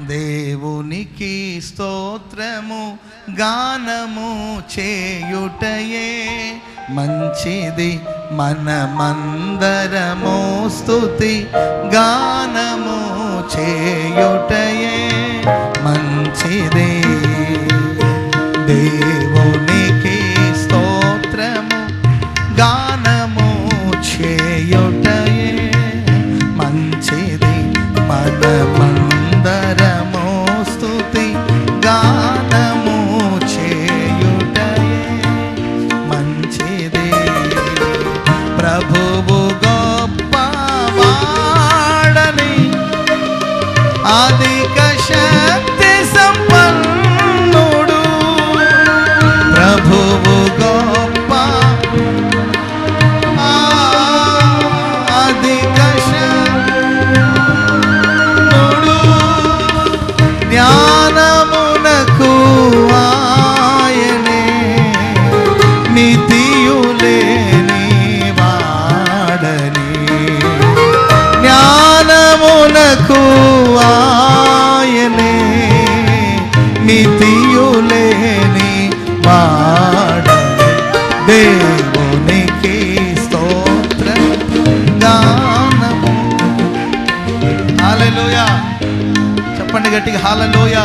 దేవునికి స్తోత్రము గానము చేయుటయే. మంచిది మనమందరము స్థుతి గానము చేయుటయే. మంచిది ప్రభువు గొప్పవాడని అధిక శక్తి సంపన్నుడు. ప్రభువు గొప్ప అధిక శక్తుడు. జ్ఞానమునకు ఆయనే నితియులేని మితియులేని మాడ దేవునికి స్తోత్ర గానము హాలలోయ చెప్పండి గట్టిగా హాలలోయ